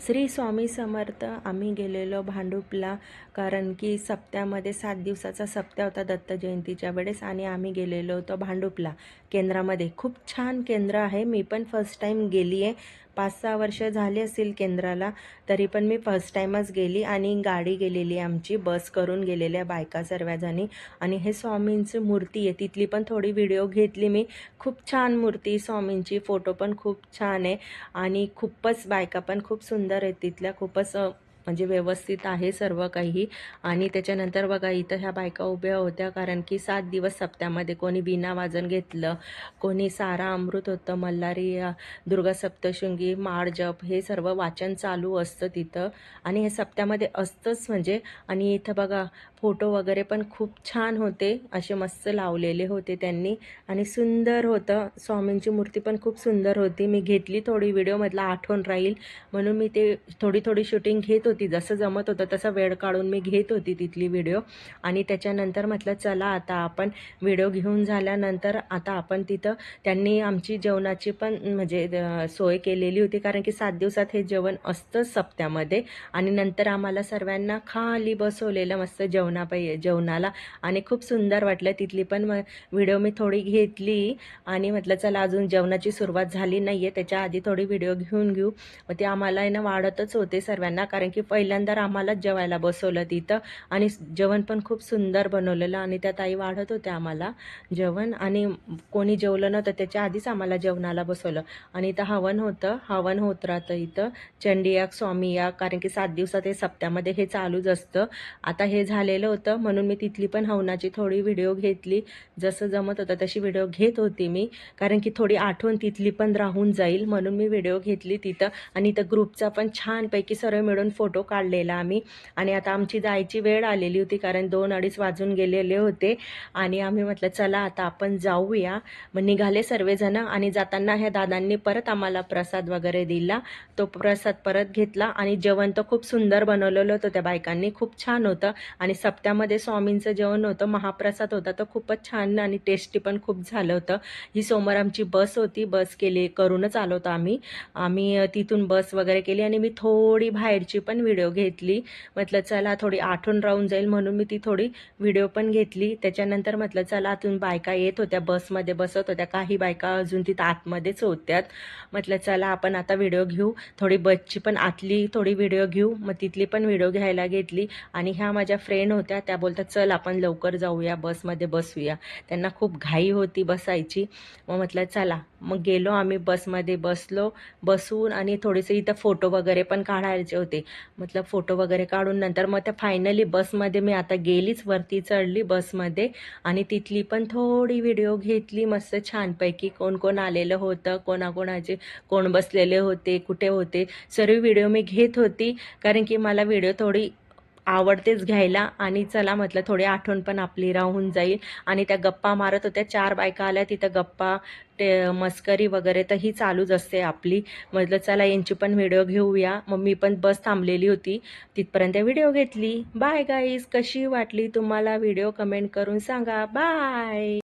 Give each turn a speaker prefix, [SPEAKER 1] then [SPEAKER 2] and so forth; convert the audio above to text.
[SPEAKER 1] श्री स्वामी समर्थ आम्ही गेलेलो भांडुपला कारण की सप्त्यामध्ये सात दिवसाचा सप्त्या होता दत्त जयंतीच्या वेळेस आणि आम्ही गेलेलो होतो भांडुपला केंद्रामध्ये. खूप छान केंद्र आहे. मी पण फर्स्ट टाईम गेली आहे पाच सहा वर्ष झाली असतील केंद्राला तरी पण मी फर्स्ट टाईमच गेली आणि गाडी गेलेली आमची बस करून गेलेल्या बायका सर्वजणी. आणि हे स्वामींची मूर्ती आहे तिथली पण थोडी व्हिडिओ घेतली मी. खूप छान मूर्ती स्वामींची फोटो पण खूप छान आहे. आणि खूपच बायका पण खूप सुंदर आहेत तिथल्या खूपच म्हणजे व्यवस्थित आहे सर्व काही. आणि त्याच्यानंतर बघा इथं ह्या बायका उभ्या होत्या कारण की सात दिवस सप्त्यामध्ये कोणी बिना वाजन घेतलं कोणी सारा अमृत होतं मल्हारी दुर्गा सप्तशृंगी माळ जप हे सर्व वाचन चालू असतं तिथं. आणि हे सप्त्यामध्ये असतंच म्हणजे आणि इथं बघा फोटो वगैरे पण खूप छान होते असे मस्त लावलेले होते त्यांनी. आणि सुंदर होतं स्वामींची मूर्ती पण खूप सुंदर होती. मी घेतली थोडी व्हिडिओमधला आठवण राहील. म्हणून मी ते थोडी थोडी शूटिंग घेत होती. जसं जमत होतं तसं वेळ काढून मी घेत होती तिथली व्हिडिओ. आणि त्याच्यानंतर म्हटलं चला आता आपण व्हिडिओ घेऊन झाल्यानंतर आता आपण तिथं त्यांनी आमची जेवणाची पण म्हणजे सोय केलेली होती. कारण की सात दिवसात हे जेवण असतं सप्त्यामध्ये. आणि नंतर आम्हाला सर्वांना खाली बसवलेलं मस्त जेवणा पाहिजे जेवणाला. आणि खूप सुंदर वाटलं. तिथली पण व्हिडिओ मी थोडी घेतली. आणि म्हटलं चला अजून जेवणाची सुरुवात झाली नाही आहे त्याच्या आधी थोडी व्हिडिओ घेऊन घेऊ. मग ते आम्हाला आहे ना वाढतच होते सर्वांना. कारण की पहिल्यांदा आम्हालाच जेवायला बसवलं तिथं. आणि जेवण पण खूप सुंदर बनवलेलं आणि त्या ताई वाढत होत्या आम्हाला जेवण. आणि कोणी जेवलं नव्हतं त्याच्या आधीच आम्हाला जेवणाला बसवलं. आणि इथं हवन होतं हवन होत राहतं इथं. चंडियाक स्वामी याक कारण की सात दिवसात हे सप्त्यामध्ये हे चालूच असतं. आता हे झालेलं होतं म्हणून मी तिथली पण हवनाची थोडी व्हिडिओ घेतली. जसं जमत होतं तशी व्हिडिओ घेत होती मी. कारण की थोडी आठवण तिथली पण राहून जाईल म्हणून मी व्हिडिओ घेतली तिथं. आणि इथं ग्रुपचा पण छानपैकी सर्व मिळून फोटो फोटो काढलेला आम्ही. आणि आता आमची जायची वेळ आलेली होती कारण दोन अडीच वाजून गेलेले होते. आणि आम्ही म्हटलं चला आता आपण जाऊया. मग निघाले सर्वजण आणि जाताना ह्या दादांनी परत आम्हाला प्रसाद वगैरे दिला. तो प्रसाद परत घेतला आणि जेवण तर खूप सुंदर बनवलेलं होतं. त्या बायकांनी खूप छान होतं. आणि सप्त्यामध्ये स्वामींचं जेवण होतं महाप्रसाद होता तर खूपच छान आणि टेस्टी पण खूप झालं होतं. ही समोर आमची बस होती. बस केली करूनच आलो होतो आम्ही. आम्ही तिथून बस वगैरे केली आणि मी थोडी बाहेरची पण व्हिडिओ घेतली. म्हटलं चला थोडी आठवण राहून जाईल म्हणून मी ती थोडी व्हिडिओ पण घेतली. त्याच्यानंतर म्हटलं चला आतून बायका येत होत्या बसमध्ये बसत होत्या. काही बायका अजून तिथं आतमध्येच होत्यात. म्हटलं चला आपण आता व्हिडिओ घेऊ. थोडी बसची पण आतली थोडी व्हिडिओ घेऊ. मग तिथली पण व्हिडिओ घ्यायला घेतली. आणि ह्या माझ्या फ्रेंड होत्या त्या बोलतात चल आपण लवकर जाऊया बसमध्ये बसूया. त्यांना खूप घाई होती बसायची. मग म्हटलं चला मग गेलो आम्ही बसमध्ये बसलो बसून आणि थोडेसे इथं फोटो वगैरे पण काढायचे होते. मतलब फोटो वगैरे काढून नंतर मग त्या फायनली बसमध्ये मी आता गेलीच वरती चढली बसमध्ये आणि तिथली पण थोडी व्हिडिओ घेतली मस्त छानपैकी कोण कोण आलेलं होतं कोणाकोणाचे कोण बसलेले होते कुठे होते सर्व व्हिडिओ मी घेत होती. कारण की मला व्हिडिओ थोडी आवडतेच घ्यायला आणि चला म्हटलं थोडी आठवण पण आपली राहून जाईल. आणि त्या गप्पा मारत होत्या चार बायका आल्या तिथं गप्पा ते मस्करी वगैरे तर ही चालूच असते आपली. म्हटलं चला यांची पण व्हिडिओ घेऊया. मग मी पण बस थांबलेली होती. तिथपर्यंत व्हिडिओ घेतली. बाय गाईज कशी वाटली तुम्हाला व्हिडिओ? कमेंट करून सांगा. बाय!